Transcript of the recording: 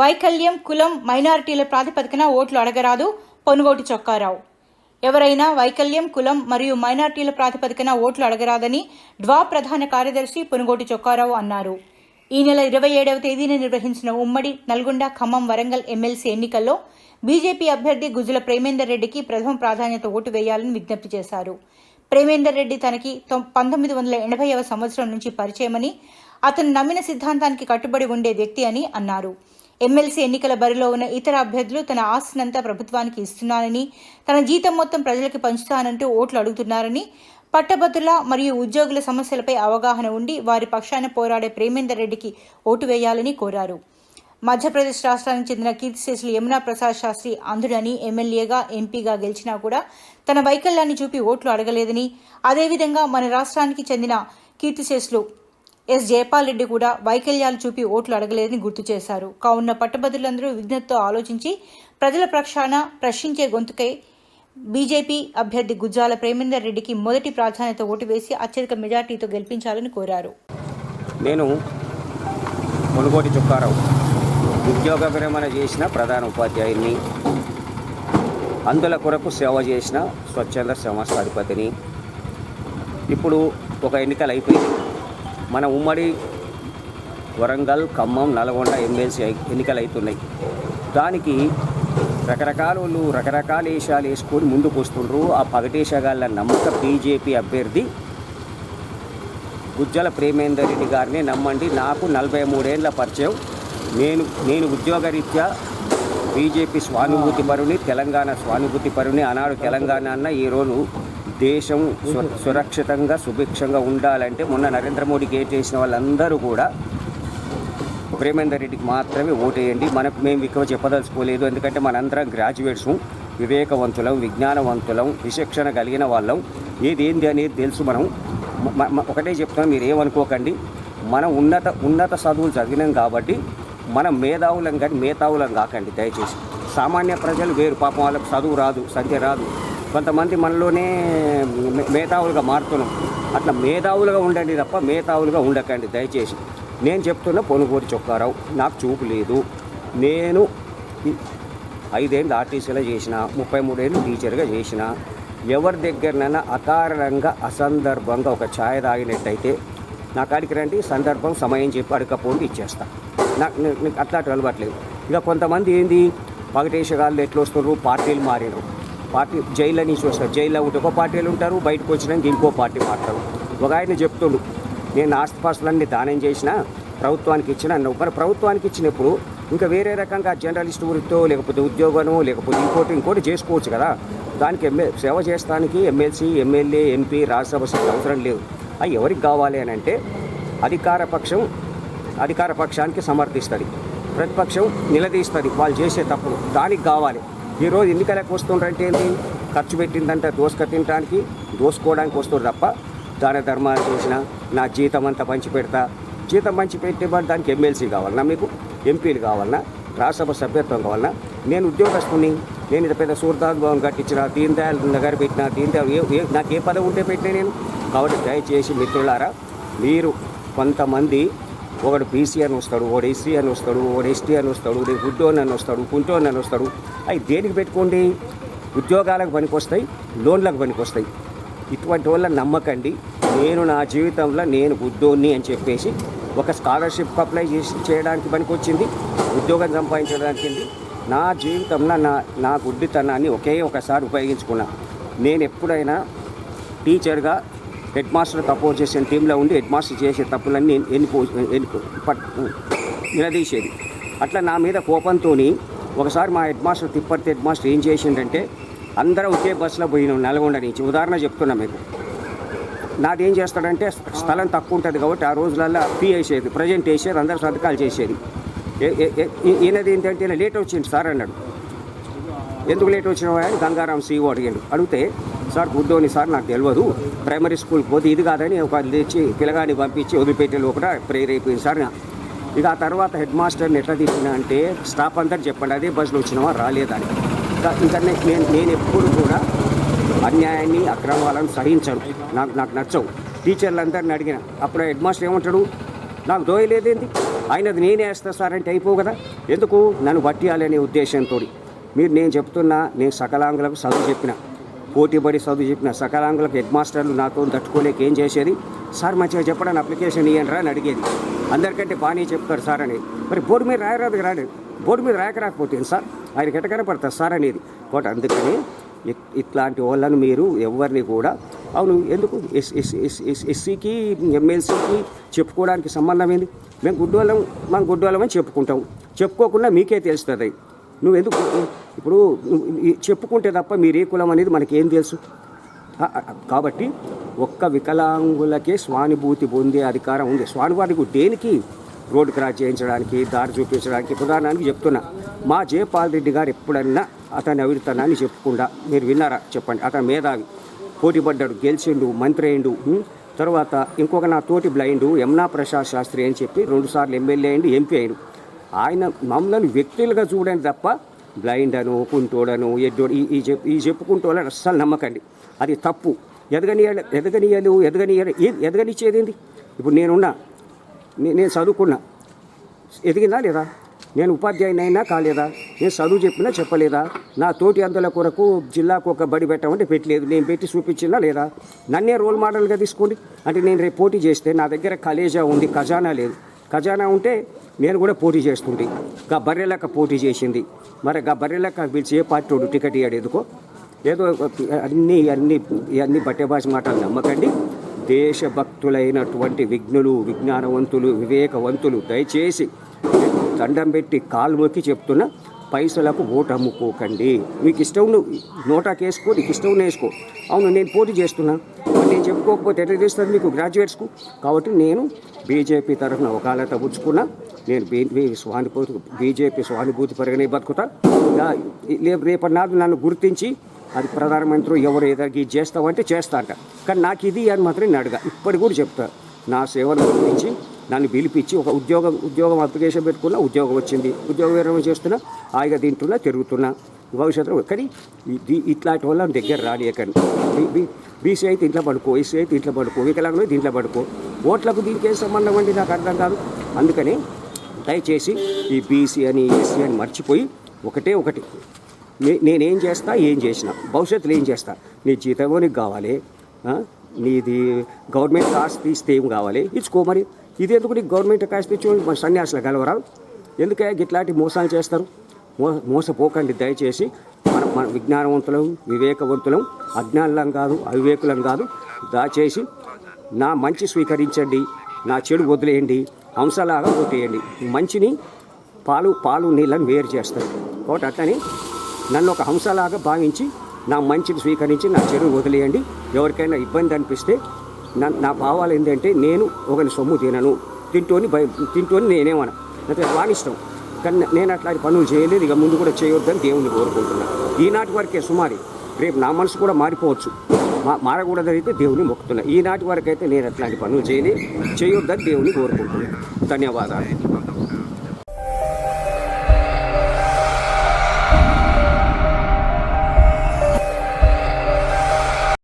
వైకల్యం కులం మైనారిటీల ప్రాతిపదికన ఓట్లు అడగరాదు పొనుగోటి చొక్కారావు. ఎవరైనా వైకల్యం కులం మరియు మైనార్టీల ప్రాతిపదికన ఓట్లు అడగరాదని డ్వా ప్రధాన కార్యదర్శి పొనుగోటి చొక్కారావు అన్నారు. ఈ నెల ఇరవై ఏడవ తేదీన నిర్వహించిన ఉమ్మడి నల్గొండ ఖమ్మం వరంగల్ ఎమ్మెల్సీ ఎన్నికల్లో బీజేపీ అభ్యర్థి గుజుల ప్రేమేందర్ రెడ్డికి ప్రథమ ప్రాధాన్యత ఓటు వేయాలని విజ్ఞప్తి చేశారు. ప్రేమేందర్ రెడ్డి తనకి తొం- పంతొమ్మిది వందల ఎనభైవ సంవత్సరం నుంచి పరిచయమని అతను నమ్మిన సిద్ధాంతానికి కట్టుబడి ఉండే వ్యక్తి అని అన్నారు. ఎమ్మెల్సీ ఎన్నికల బరిలో ఉన్న ఇతర అభ్యర్థులు తన ఆస్తినంతా ప్రభుత్వానికి ఇస్తున్నానని తన జీతం మొత్తం ప్రజలకి పంచుతానంటూ ఓట్లు అడుగుతున్నారని పట్టభద్రుల మరియు ఉద్యోగుల సమస్యలపై అవగాహన ఉండి వారి పక్షాన పోరాడే ప్రేమేందర్ రెడ్డికి ఓటు వేయాలని కోరారు. మధ్యప్రదేశ్ రాష్ట్రానికి చెందిన కీర్తిశేషులు యమునా ప్రసాద్ శాస్త్రి అంధుడని ఎమ్మెల్యేగా ఎంపీగా గెలిచినా కూడా తన వైకల్యాన్ని చూపి ఓట్లు అడగలేదని అదేవిధంగా మన రాష్ట్రానికి చెందిన కీర్తిశేషులు ఎస్. జయపాల్ రెడ్డి కూడా వైకల్యాలు చూపి ఓట్లు అడగలేదని గుర్తు చేశారు. కావున్న పట్టభద్రులందరూ విజ్ఞతతో ఆలోచించి ప్రజల పక్షాన ప్రశ్నించే గొంతుకై బీజేపీ అభ్యర్థి గుజ్జాల ప్రేమేందర్ రెడ్డికి మొదటి ప్రాధాన్యత ఓటు వేసి అత్యధిక మెజార్టీతో గెలిపించాలని కోరారు. నేను మునుగోటి చుక్కారావు. ఉద్యోగ విరమణ చేసిన ప్రధాన ఉపాధ్యాయుని అందుల కొరకు సేవ చేసిన స్వచ్ఛంద సంస్థ అధిపతిని ఇప్పుడు ఒక ఎన్నికలు అయిపోయింది మన ఉమ్మడి వరంగల్ ఖమ్మం నల్గొండ ఎమ్మెల్సీ ఎన్నికలు అవుతున్నాయి దానికి రకరకాల వాళ్ళు రకరకాల వేషాలు వేసుకొని ముందుకు వస్తుండ్రు. ఆ పగటేషగాళ్ళ నమ్మక బీజేపీ అభ్యర్థి గుజ్జల ప్రేమేందర్ రెడ్డి గారిని నమ్మండి. నాకు నలభై మూడేళ్ళ పరిచయం. నేను నేను ఉద్యోగరీత్యా బీజేపీ స్వానుభూతి పరుని తెలంగాణ స్వానుభూతి పరుని ఆనాడు తెలంగాణ అన్న ఈరోజు దేశం సురక్షితంగా సుభిక్షంగా ఉండాలంటే మొన్న నరేంద్ర మోడీ గేట్ వేసిన వాళ్ళందరూ కూడా ప్రేమేందర్ రెడ్డికి మాత్రమే ఓటేయండి. మనకు మేము ఎక్కువ చెప్పదలుచుకోలేదు. ఎందుకంటే మనందరం గ్రాడ్యుయేట్స్. వివేకవంతులం విజ్ఞానవంతులం విచక్షణ కలిగిన వాళ్ళం. ఏది ఏంది అనేది తెలుసు మనం. ఒకటే చెప్తాం మీరు ఏమనుకోకండి మనం ఉన్నత ఉన్నత చదువులు చదివినాం కాబట్టి మనం మేధావులం కానీ మేధావులం కాకండి. దయచేసి. సామాన్య ప్రజలు వేరు. పాపం వాళ్ళకి చదువు రాదు సంఖ్య రాదు. కొంతమంది మనలోనే మేధావులుగా మారుతున్నాం. అట్లా మేధావులుగా ఉండండి తప్ప మేధావులుగా ఉండకండి. దయచేసి నేను చెప్తున్న పొనుగోటి చొక్కారావు నాకు చూపు లేదు. నేను ఐదేళ్ళు ఆర్టీసీలో చేసిన ముప్పై మూడేళ్ళు టీచర్గా చేసిన ఎవరి దగ్గరనైనా అకారణంగా అసందర్భంగా ఒక ఛాయ్ తాగినట్టయితే నా కాడికి రండి సందర్భం సమయం చెప్పి అడగకపోండి ఇచ్చేస్తా. నాకు అట్లాంటి అలవాట్లేదు ఇక కొంతమంది ఏంది పగటేషగాళ్ళు ఎట్లా వస్తున్నారు పార్టీలు మారినారు. పార్టీ జైల్లో నుంచి వస్తారు. జైల్లో ఉంటే ఒక పార్టీలు ఉంటారు బయటకు వచ్చినాక ఇంకో పార్టీ మాట్లాడు ఒక ఆయన చెప్తుండు నేను ఆస్తిపాస్తులన్నీ దానం చేసిన ప్రభుత్వానికి ఇచ్చిన అన్నావు. మరి ప్రభుత్వానికి ఇచ్చినప్పుడు ఇంకా వేరే రకంగా జర్నలిస్ట్ వృత్తో లేకపోతే ఉద్యోగమో లేకపోతే ఇంకోటి ఇంకోటి చేసుకోవచ్చు కదా. దానికి ఎమ్మె సేవ చేస్తానికి ఎమ్మెల్సీ ఎమ్మెల్యే ఎంపీ రాజ్యసభ సభ్యులు అవసరం లేదు. అవి ఎవరికి కావాలి అని అంటే అధికార పక్షం అధికార పక్షానికి సమర్థిస్తుంది. ప్రతిపక్షం నిలదీస్తుంది వాళ్ళు చేసే తప్పులు దానికి కావాలి. ఈరోజు ఎన్నికలకు వస్తుండ్రంటే ఏంటి ఖర్చు పెట్టిందంటే దోసుక తినడానికి దోసుకోవడానికి వస్తుంది తప్ప దాన ధర్మాలు చేసిన నా జీతం అంతా పంచి పెడతా జీతం పంచి పెట్టే దానికి ఎమ్మెల్సీ కావాలన్నా మీకు? ఎంపీలు కావాలన్నా రాజ్యసభ సభ్యత్వం కావాలన్నా నేను ఉద్యోగస్తుని నేను ఇంత పెద్ద సూర్దాస్ భవన్ కట్టించిన దీన్ దయాల్ నగర్ పెట్టిన దీన్ దయాల్ నాకు ఏ పదవి ఉంటే పెట్టినా నేను? కాబట్టి దయచేసి మిత్రులారా మీరు కొంతమంది ఒకడు బీసీ అని వస్తాడు ఒకడు ఎస్సీ అని వస్తాడు ఒకడు ఎస్టీ అని వస్తాడు ఒకడు గుడ్డోన్ అని వస్తాడు కుంటోన్ అని వస్తాడు. అవి దేనికి పెట్టుకోండి? ఉద్యోగాలకు పనికొస్తాయి లోన్లకు పనికొస్తాయి. ఇటువంటి వాళ్ళ నమ్మకండి. నేను నా జీవితంలో నేను గుడ్డోన్ని అని చెప్పేసి ఒక స్కాలర్షిప్ అప్లై చేసి చేయడానికి పనికొచ్చింది ఉద్యోగం సంపాదించడానికి నా జీవితంలో నా నా గుడ్డితనాన్ని ఒకే ఒకసారి ఉపయోగించుకున్నా. నేను ఎప్పుడైనా టీచర్గా హెడ్ మాస్టర్ తపోజ్ చేసిన టీంలో ఉండి హెడ్ మాస్టర్ చేసే తప్పులన్నీ ఎన్నిపో ఎన్నిపో నిలదీసేది. అట్లా నా మీద కోపంతో ఒకసారి మా హెడ్ మాస్టర్ తిప్పటి హెడ్ మాస్టర్ ఏం చేసిండంటే అందరూ ఒకే బస్సులో పోయినాం నల్గొండ నుంచి. ఉదాహరణ చెప్తున్నా మీకు. నాదేం చేస్తాడంటే స్థలం తక్కువ ఉంటుంది కాబట్టి ఆ రోజులల్లో ఫీ వేసేది ప్రజెంట్ వేసేది అందరూ సంతకాలు చేసేది. ఈయనది ఏంటంటే ఈయన లేట్ వచ్చింది సార్ అన్నాడు. ఎందుకు లేట్ వచ్చినావా అని గంగారాం సీఓ అడిగాడు. అడిగితే సార్ గుడ్డోని సార్ నాకు తెలియదు ప్రైమరీ స్కూల్కి పోతే ఇది కాదని ఒక తెచ్చి పిల్లగాని పంపించి వదిలిపెట్టే లోపల ప్రేయర్ అయిపోయింది సార్ నా- ఇక ఆ తర్వాత హెడ్ మాస్టర్ని ఎట్లా తీసినా అంటే స్టాఫ్ అంతా చెప్పండి అదే బస్సులో వచ్చినావా రాలేదని ఇంకా నేను నేను ఎప్పుడు కూడా అన్యాయాన్ని అక్రమాలను సహించను. నాకు నాకు నచ్చవు. టీచర్లందరిని అడిగిన అప్పుడు హెడ్ మాస్టర్ ఏమంటాడు? నాకు దోయలేదేంటి ఆయనది నేనే వేస్తా సార్ అంటే అయిపో కదా. ఎందుకు? నన్ను పట్టియాలనే ఉద్దేశంతో మీరు నేను చెప్తున్నా నేను సకలాంగులకు చదువు చెప్పిన. పోటీపడి చదువు చెప్పిన సకలాంగులకు హెడ్ మాస్టర్లు నాతో తట్టుకోలేక ఏం చేసేది? సార్ మంచిగా చెప్పడానికి అప్లికేషన్ ఇవ్వండి అని అడిగేది. అందరికంటే బాగానే చెప్తారు సార్ అని. మరి బోర్డు మీద రాయరాదు రాడు బోర్డు మీద రాయక రాకపోతే సార్? ఆయన ఎట్ట పడతారు సార్ అనేది. కాబట్టి అందుకని ఇ- ఇట్లాంటి వాళ్ళని మీరు ఎవరిని కూడా అవును ఎందుకు? ఎస్ ఎస్ ఎస్ ఎస్ ఎస్సీకి ఎమ్మెల్సీకి చెప్పుకోవడానికి సంబంధం ఏంది? మేము గుడ్డోళ్ళం మనం గుడ్డోళ్ళం అని చెప్పుకుంటాం. చెప్పుకోకుండా మీకే తెలుస్తుంది. నువ్వు ఎందుకు ఇప్పుడు చెప్పుకుంటే తప్ప మీరు ఏ కులం అనేది మనకేం తెలుసు. కాబట్టి ఒక్క వికలాంగులకే స్వానుభూతి పొందే అధికారం ఉంది. స్వానుభూతికి దేనికి రోడ్డు క్రాస్ చేయించడానికి దారి చూపించడానికి? ఉదాహరణకి చెప్తున్నా మా జయపాల్ రెడ్డి గారు ఎప్పుడన్నా అతని అవిరితనాన్ని చెప్పుకుండా మీరు విన్నారా? చెప్పండి. అతని మేధావి. పోటీ పడ్డాడు గెలిచిండు మంత్రి అయిండు తర్వాత ఇంకొక నా తోటి బ్లైండు యమునా ప్రసాద్ శాస్త్రి అని చెప్పి రెండుసార్లు ఎమ్మెల్యే అయిండు ఎంపీ అయిండు. ఆయన మమ్మల్ని వ్యక్తులుగా చూడండి తప్ప బ్లైండ్ అను కుంటోడను ఎడ్డోడు ఈ ఈ చెప్ ఈ అస్సలు నమ్మకండి. అది తప్పు. ఎదగనీయాలి ఎదగనీయలు ఎదగనీయాలి ఎదగనిచ్చేది ఏంది? ఇప్పుడు నేనున్నా నేను చదువుకున్నా. ఎదిగిందా లేదా? నేను ఉపాధ్యాయుని అయినా కాలేదా? నేను చదువు చెప్పినా చెప్పలేదా? నా తోటి అందుల కొరకు జిల్లాకు ఒక బడి పెట్టమంటే పెట్టలేదు. నేను పెట్టి చూపించినా లేదా? నన్నే రోల్ మోడల్గా తీసుకోండి. అంటే నేను రేపు పోటీ చేస్తే నా దగ్గర కలేజా ఉంది ఖజానా లేదు. ఖజానా ఉంటే నేను కూడా పోటీ చేస్తుంటే. గా బర్రెలక్క పోటీ చేసింది. మరి గా బర్రెలెక్క పిలిచి ఏ పార్టీ వాడు టికెట్ ఇయ్యాడు ఎందుకో? ఏదో అన్ని అన్ని అన్ని బట్టేబాజ్ మాటలు నమ్మకండి. దేశభక్తులైనటువంటి విఘ్నులు విజ్ఞానవంతులు వివేకవంతులు దయచేసి దండం పెట్టి కాలు మొక్కి చెప్తున్నా పైసలకు ఓటు అమ్ముకోకండి. మీకు ఇష్టం నోటాకేసుకో వేసుకో నీకు ఇష్టం వేసుకో. అవును నేను పోటీ చేస్తున్నా. నేను చెప్పుకోకపోతే ఎట్లా తెలుస్తుంది మీకు గ్రాడ్యుయేట్స్కు కాబట్టి నేను బీజేపీ తరఫున వకాలత పుచ్చుకున్నా. నేను బీ స్వానుభూతి బీజేపీ స్వానుభూతి పరిగణే బతుకుతా. ఇక రేపటి నన్ను గుర్తించి అది ప్రధానమంత్రి ఎవరు ఏదైనా ఇది చేస్తావంటే చేస్తా అంట. కానీ నాకు ఇది అని మాత్రం నేను అడగా. ఇప్పటికి కూడా చెప్తా. నా సేవలు గురించి నన్ను పిలిపించి ఒక ఉద్యోగం ఉద్యోగం అప్లికేషన్ పెట్టుకున్నా ఉద్యోగం వచ్చింది. ఉద్యోగ విరమణ చేస్తున్నా హాయిగా తింటున్నా తిరుగుతున్నా. భవిష్యత్తులో కానీ ఇట్లాంటి వల్ల దగ్గర రానియకండి బీసీ అయితే ఇంట్లో పడుకో ఎస్సీ అయితే ఇంట్లో పడుకో వికలాంగులు దీంట్లో ఇంట్లో పడుకో. ఓట్లకు దీనికి ఏం సంబంధం అండి? నాకు అర్థం కాదు. అందుకని దయచేసి ఈ బీసీ అని ఎస్సీ అని మర్చిపోయి ఒకటే ఒకటి. నే- నేనేం చేస్తా? ఏం చేసిన. భవిష్యత్తులో ఏం చేస్తా? నీ జీతం నీకు కావాలి. నీది గవర్నమెంట్ ఆస్తి ఇస్తే ఏం కావాలి? ఇచ్చుకో మరి. ఇది ఎందుకు నీకు గవర్నమెంట్ కాస్ట్ ఇచ్చి సన్యాసులు కలవరా? ఎందుకే ఇట్లాంటి మోసాలు చేస్తారు? మోసపోకండి. దయచేసి మన మన విజ్ఞానవంతులం వివేకవంతులం అజ్ఞానులం కాదు అవివేకులం కాదు. దయచేసి నా మంచి స్వీకరించండి. నా చెడు వదిలేయండి. హంసలాగా కొట్టేయండి. మంచిని పాలు పాలు నీళ్ళని వేరు చేస్తారు. కాబట్టి అట్లని నన్ను ఒక హంసలాగా భావించి నా మంచిని స్వీకరించి నా చెడు వదిలేయండి. ఎవరికైనా ఇబ్బంది అనిపిస్తే నా నా భావాలు ఏంటంటే నేను ఒకని సొమ్ము తినను. తింటోని భయ తింటోని నేనేమన్నా అయితే వాణిష్టం కానీ నేను అట్లాంటి పనులు చేయలేదు. ఇక ముందు కూడా చేయొద్దని దేవుణ్ణి కోరుకుంటున్నాను ఈనాటి వరకే సుమారి రేపు నా మనసు కూడా మారిపోవచ్చు. మా మారకూడదైతే దేవుని మొక్కుతున్నా. ఈనాటి వరకు అయితే నేను అట్లాంటి పనులు చేయని చేయొద్దని దేవుని కోరుకుంటున్నాను ధన్యవాదాలు.